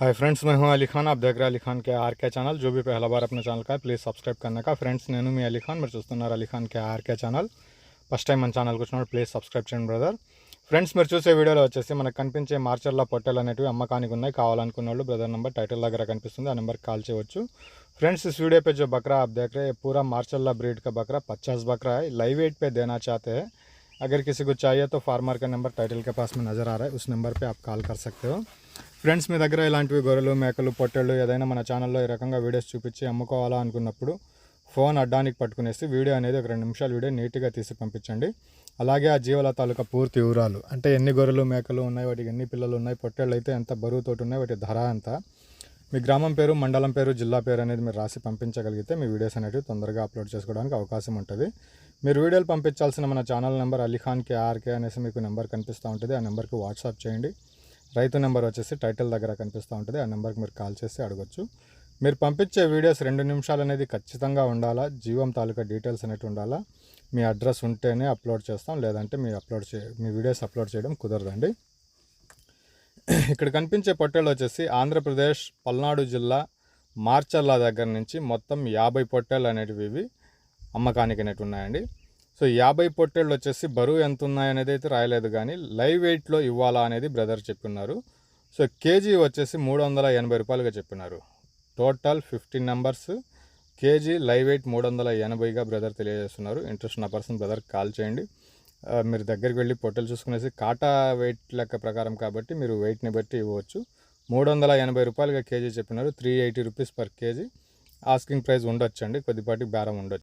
Hi friends मैं हूं अली खान आप देख रहे हैं अली खान के आर के ఛానల్ जो भी पहला बार अपने ఛానల్ का ప్లీజ్ సబ్స్క్రైబ్ करने का ఫ్రెండ్స్ నేను మీ అలీ ఖాన్ మీరు చూస్తున్నారు Ali Khan K RK channel first time మన ఛానల్కి వచ్చినప్పుడు ప్లీజ్ సబ్స్క్రైబ్ చేయండి బ్రదర్ ఫ్రెండ్స్ మీరు చూసే వీడియోలో వచ్చేసి మనకు కనిపించే మార్చర్ల పొట్టెలు అనేటివి అమ్మకానికి ఉన్నాయి కావాలనుకున్న వాళ్ళు బ్రదర్ నెంబర్ టైటిల్ దగ్గర కనిపిస్తుంది ఆ నెంబర్కి కాల్ చేయవచ్చు फ्रेंड्स इस वीडियो पे जो बकरा आप देख रहे हैं ये पूरा मार्चल्ला ब्रीड का बकरा पचास बकरा है लाइव वेट पे देना चाहते हैं अगर किसी को चाहिए तो फार्मर का नंबर टाइटल के पास में नज़र आ रहा है उस नंबर पे आप कॉल कर सकते हो ఫ్రెండ్స్ మీ దగ్గర ఇలాంటివి గొర్రెలు మేకలు పొట్టెళ్ళు ఏదైనా మన ఛానల్లో ఈ రకంగా వీడియోస్ చూపించి అమ్ముకోవాలా అనుకున్నప్పుడు ఫోన్ అడ్డానికి పట్టుకునేసి వీడియో అనేది ఒక రెండు నిమిషాలు వీడియో నీట్గా తీసి పంపించండి. అలాగే ఆ జీవల తాలూకా పూర్తి వివరాలు. అంటే ఎన్ని గొర్రెలు మేకలు ఉన్నాయి వాటికి ఎన్ని పిల్లలు ఉన్నాయి పొట్టేళ్ళు అయితే ఎంత బరువుతోటి ఉన్నాయి వాటి ధర ఎంత? మీ గ్రామం పేరు మండలం పేరు జిల్లా పేరు అనేది మీరు రాసి పంపించగలిగితే మీ వీడియోస్ అనేవి తొందరగా అప్లోడ్ చేసుకోవడానికి అవకాశం ఉంటుంది. మీరు వీడియోలు పంపించాల్సిన మన ఛానల్ నెంబర్ అలీఖాన్ కేఆర్కే అనేసి మీకు నెంబర్ కనిపిస్తూ ఉంటుంది. ఆ నెంబర్కి వాట్సాప్ చేయండి. రైతు నెంబర్ వచ్చేసి టైటిల్ దగ్గర కనిపిస్తూ ఉంటుంది. ఆ నెంబర్కి మీరు కాల్ చేసి అడగొచ్చు. మీరు పంపించే వీడియోస్ రెండు నిమిషాలు అనేది ఖచ్చితంగా ఉండాలా? జీవం తాలూకా డీటెయిల్స్ అనేవి ఉండాలా? మీ అడ్రస్ ఉంటేనే అప్లోడ్ చేస్తాం. లేదంటే మీ అప్లోడ్ చే మీ వీడియోస్ అప్లోడ్ చేయడం కుదరదండి. ఇక్కడ కనిపించే పొట్టేళ్ళు వచ్చేసి ఆంధ్రప్రదేశ్ పల్నాడు జిల్లా మార్చర్ల దగ్గర నుంచి మొత్తం యాభై పొట్టేళ్ళు అనేటివి ఇవి అమ్మకానికి అనేవి ఉన్నాయండి. సో యాభై పొట్టేళ్ళు వచ్చేసి బరువు ఎంత ఉన్నాయనేది అయితే రాయలేదు కానీ లైవ్ వెయిట్లో ఇవ్వాలా అనేది బ్రదర్ చెప్పిన్నారు సో కేజీ వచ్చేసి మూడు వందల ఎనభై రూపాయలుగా చెప్పినారు. Total fifteen numbers. KG live weight మూడు వందల ఎనభైగా బ్రదర్ తెలియజేస్తున్నారు. ఇంట్రెస్ట్ ఉన్న పర్సన్ బ్రదర్ కాల్ చేయండి. మీరు దగ్గరికి వెళ్ళి పొట్టెలు చూసుకునేసి కాటా వెయిట్ లెక్క ప్రకారం కాబట్టి మీరు వెయిట్ని బట్టి ఇవ్వచ్చు. మూడు వందల ఎనభై రూపాయలుగా కేజీ చెప్పినారు. Three eighty rupees per KG. Asking price ఉండొచ్చు అండి కొద్దిపాటి బేరం ఉండొచ్చు.